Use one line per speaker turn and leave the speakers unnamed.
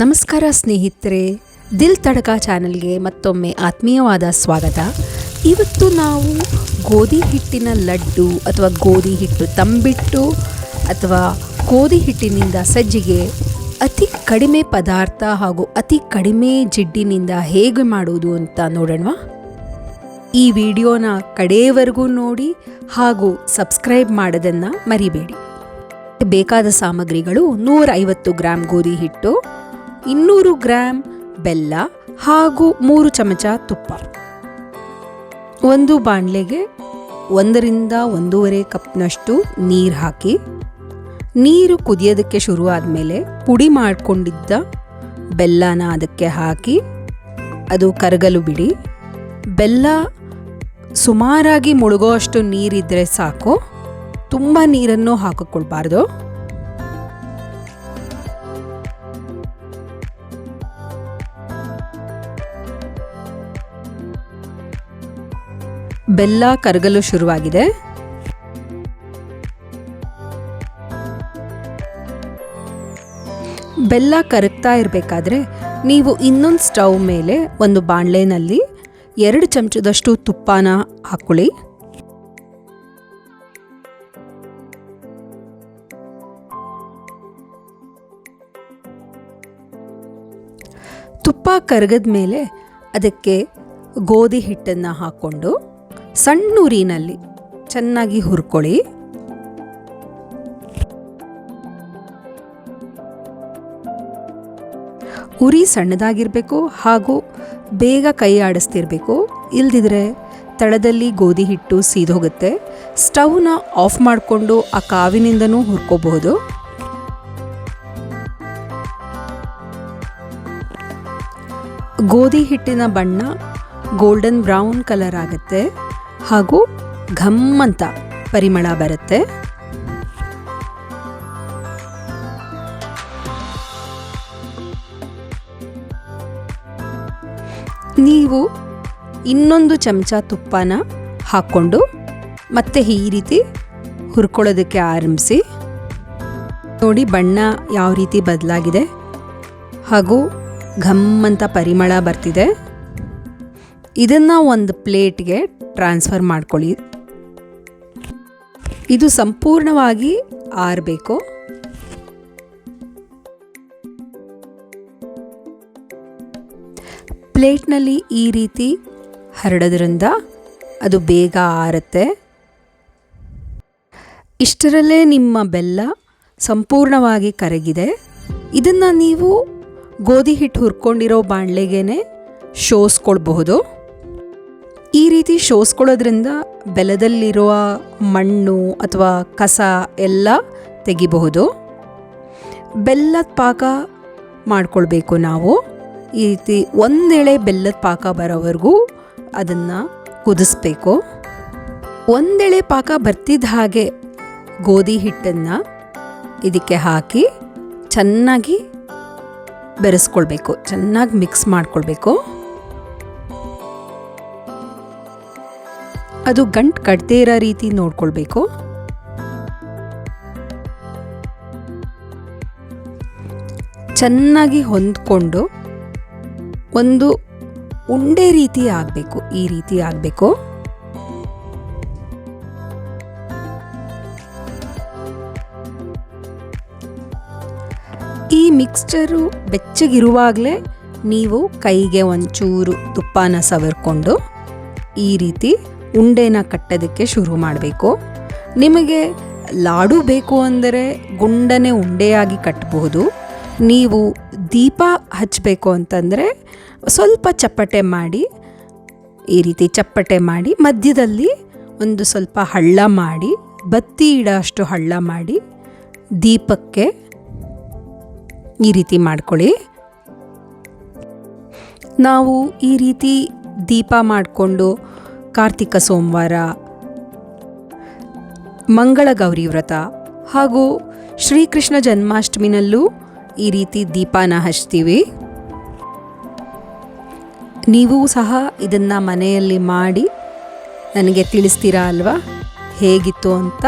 ನಮಸ್ಕಾರ ಸ್ನೇಹಿತರೆ, ದಿಲ್ ತಡಕ ಚಾನಲ್ಗೆ ಮತ್ತೊಮ್ಮೆ ಆತ್ಮೀಯವಾದ ಸ್ವಾಗತ. ಇವತ್ತು ನಾವು ಗೋಧಿ ಹಿಟ್ಟಿನ ಲಡ್ಡು ಅಥವಾ ಗೋಧಿ ಹಿಟ್ಟು ತಂಬಿಟ್ಟು ಅಥವಾ ಗೋಧಿ ಹಿಟ್ಟಿನಿಂದ ಸಜ್ಜಿಗೆ ಅತಿ ಕಡಿಮೆ ಪದಾರ್ಥ ಹಾಗೂ ಅತಿ ಕಡಿಮೆ ಜಿಡ್ಡಿನಿಂದ ಹೇಗೆ ಮಾಡುವುದು ಅಂತ ನೋಡೋಣ. ಈ ವಿಡಿಯೋನ ಕಡೆಯವರೆಗೂ ನೋಡಿ ಹಾಗೂ ಸಬ್ಸ್ಕ್ರೈಬ್ ಮಾಡೋದನ್ನು ಮರಿಬೇಡಿ. ಬೇಕಾದ ಸಾಮಗ್ರಿಗಳು ನೂರ ಐವತ್ತು ಗ್ರಾಂ ಗೋಧಿ ಹಿಟ್ಟು ಇನ್ನೂರು ಗ್ರಾಂ ಬೆಲ್ಲ ಹಾಗೂ ಮೂರು ಚಮಚ ತುಪ್ಪ. ಒಂದು ಬಾಣಲೆಗೆ ಒಂದರಿಂದ ಒಂದೂವರೆ ಕಪ್ನಷ್ಟು ನೀರು ಹಾಕಿ, ನೀರು ಕುದಿಯೋದಕ್ಕೆ ಶುರು ಆದಮೇಲೆ ಪುಡಿ ಮಾಡಿಕೊಂಡಿದ್ದ ಬೆಲ್ಲನ ಅದಕ್ಕೆ ಹಾಕಿ, ಅದು ಕರಗಲು ಬಿಡಿ. ಬೆಲ್ಲ ಸುಮಾರಾಗಿ ಮುಳುಗೋ ಅಷ್ಟು ನೀರಿದ್ದರೆ ಸಾಕು, ತುಂಬ ನೀರನ್ನು ಹಾಕಿಕೊಳ್ಬಾರ್ದು. ಬೆಲ್ಲ ಕರಗಲು ಶುರುವಾಗಿದೆ. ಬೆಲ್ಲ ಕರಗ್ತಾ ಇರಬೇಕಾದ್ರೆ ನೀವು ಇನ್ನೊಂದು ಸ್ಟವ್ ಮೇಲೆ ಒಂದು ಬಾಣಲೆನಲ್ಲಿ ಎರಡು ಚಮಚದಷ್ಟು ತುಪ್ಪನ ಹಾಕೊಳ್ಳಿ. ತುಪ್ಪ ಕರಗದ ಮೇಲೆ ಅದಕ್ಕೆ ಗೋಧಿ ಹಿಟ್ಟನ್ನು ಹಾಕ್ಕೊಂಡು ಸಣ್ಣ ಉರಿನಲ್ಲಿ ಚೆನ್ನಾಗಿ ಹುರ್ಕೊಳ್ಳಿ. ಉರಿ ಸಣ್ಣದಾಗಿರಬೇಕು ಹಾಗೂ ಬೇಗ ಕೈ ಆಡಿಸ್ತಿರಬೇಕು. ಇಲ್ದಿದ್ರೆ ತಳದಲ್ಲಿ ಗೋಧಿ ಹಿಟ್ಟು ಸೀದೋಗುತ್ತೆ. ಸ್ಟವ್ನ ಆಫ್ ಮಾಡಿಕೊಂಡು ಆ ಕಾವಿನಿಂದನೂ ಹುರ್ಕೋಬಹುದು. ಗೋಧಿ ಹಿಟ್ಟಿನ ಬಣ್ಣ ಗೋಲ್ಡನ್ ಬ್ರೌನ್ ಕಲರ್ ಆಗುತ್ತೆ. ಹಾಗೂ ಘಮ್ಮಂತ ಪರಿಮಳ ಬರುತ್ತೆ. ನೀವು ಇನ್ನೊಂದು ಚಮಚ ತುಪ್ಪನ ಹಾಕ್ಕೊಂಡು ಮತ್ತೆ ಈ ರೀತಿ ಹುರ್ಕೊಳ್ಳೋದಕ್ಕೆ ಆರಂಭಿಸಿ. ನೋಡಿ ಬಣ್ಣ ಯಾವ ರೀತಿ ಬದಲಾಗಿದೆ. ಹಾಗೂ ಘಮ್ ಅಂತ ಪರಿಮಳ ಬರ್ತಿದೆ. ಇದನ್ನು ಒಂದು ಪ್ಲೇಟ್ಗೆ ಟ್ರಾನ್ಸ್ಫರ್ ಮಾಡ್ಕೊಳ್ಳಿ. ಇದು ಸಂಪೂರ್ಣವಾಗಿ ಆರಬೇಕು. ಪ್ಲೇಟ್ನಲ್ಲಿ ಈ ರೀತಿ ಹರಡೋದ್ರಿಂದ ಅದು ಬೇಗ ಆರುತ್ತೆ. ಇಷ್ಟರಲ್ಲೇ ನಿಮ್ಮ ಬೆಲ್ಲ ಸಂಪೂರ್ಣವಾಗಿ ಕರಗಿದೆ. ಇದನ್ನು ನೀವು ಗೋಧಿ ಹಿಟ್ಟು ಹುರ್ಕೊಂಡಿರೋ ಬಾಣಲೆಗೇನೆ ಶೋಸ್ಕೊಳ್ಬಹುದು. ಈ ರೀತಿ ಶೋಸ್ಕೊಳ್ಳೋದ್ರಿಂದ ಬೆಲದಲ್ಲಿರುವ ಮಣ್ಣು ಅಥವಾ ಕಸ ಎಲ್ಲ ತೆಗಿಬಹುದು. ಬೆಲ್ಲದ ಪಾಕ ಮಾಡ್ಕೊಳ್ಬೇಕು ನಾವು. ಈ ರೀತಿ ಒಂದೆಳೆ ಬೆಲ್ಲದ ಪಾಕ ಬರೋವರೆಗೂ ಅದನ್ನು ಕುದಿಸ್ಬೇಕು. ಒಂದೆಳೆ ಪಾಕ ಬರ್ತಿದ್ದ ಹಾಗೆ ಗೋಧಿ ಹಿಟ್ಟನ್ನು ಇದಕ್ಕೆ ಹಾಕಿ ಚೆನ್ನಾಗಿ ಬೆರೆಸ್ಕೊಳ್ಬೇಕು. ಚೆನ್ನಾಗಿ ಮಿಕ್ಸ್ ಮಾಡ್ಕೊಳ್ಬೇಕು. ಅದು ಗಂಟು ಕಟ್ಟದೇ ಇರೋ ರೀತಿ ನೋಡ್ಕೊಳ್ಬೇಕು. ಚೆನ್ನಾಗಿ ಹೊಂದ್ಕೊಂಡು ಒಂದು ಉಂಡೆ ರೀತಿ ಆಗಬೇಕು, ಈ ರೀತಿ ಆಗಬೇಕು. ಈ ಮಿಕ್ಸ್ಚರು ಬೆಚ್ಚಗಿರುವಾಗಲೇ ನೀವು ಕೈಗೆ ಒಂಚೂರು ತುಪ್ಪನ ಸವರ್ಕೊಂಡು ಈ ರೀತಿ ಉಂಡೆನ ಕಟ್ಟೋದಕ್ಕೆ ಶುರು ಮಾಡಬೇಕು. ನಿಮಗೆ ಲಾಡು ಬೇಕು ಅಂದರೆ ಗುಂಡನೆ ಉಂಡೆಯಾಗಿ ಕಟ್ಟಬಹುದು. ನೀವು ದೀಪ ಹಚ್ಚಬೇಕು ಅಂತಂದರೆ ಸ್ವಲ್ಪ ಚಪ್ಪಟೆ ಮಾಡಿ, ಈ ರೀತಿ ಚಪ್ಪಟೆ ಮಾಡಿ, ಮಧ್ಯದಲ್ಲಿ ಒಂದು ಸ್ವಲ್ಪ ಹಳ್ಳ ಮಾಡಿ, ಬತ್ತಿ ಇಡೋ ಅಷ್ಟು ಹಳ್ಳ ಮಾಡಿ, ದೀಪಕ್ಕೆ ಈ ರೀತಿ ಮಾಡ್ಕೊಳ್ಳಿ. ನಾವು ಈ ರೀತಿ ದೀಪ ಮಾಡಿಕೊಂಡು ಕಾರ್ತಿಕ ಸೋಮವಾರ. ಮಂಗಳ ಗೌರಿ ವ್ರತ ಹಾಗೂ ಶ್ರೀಕೃಷ್ಣ ಜನ್ಮಾಷ್ಟಮಿನಲ್ಲೂ ಈ ರೀತಿ ದೀಪಾನ ಹಚ್ತೀವಿ ನೀವು ಸಹ ಇದನ್ನು ಮನೆಯಲ್ಲಿ ಮಾಡಿ ನನಗೆ ತಿಳಿಸ್ತೀರಾ ಅಲ್ವಾ? ಹೇಗಿತ್ತು ಅಂತ?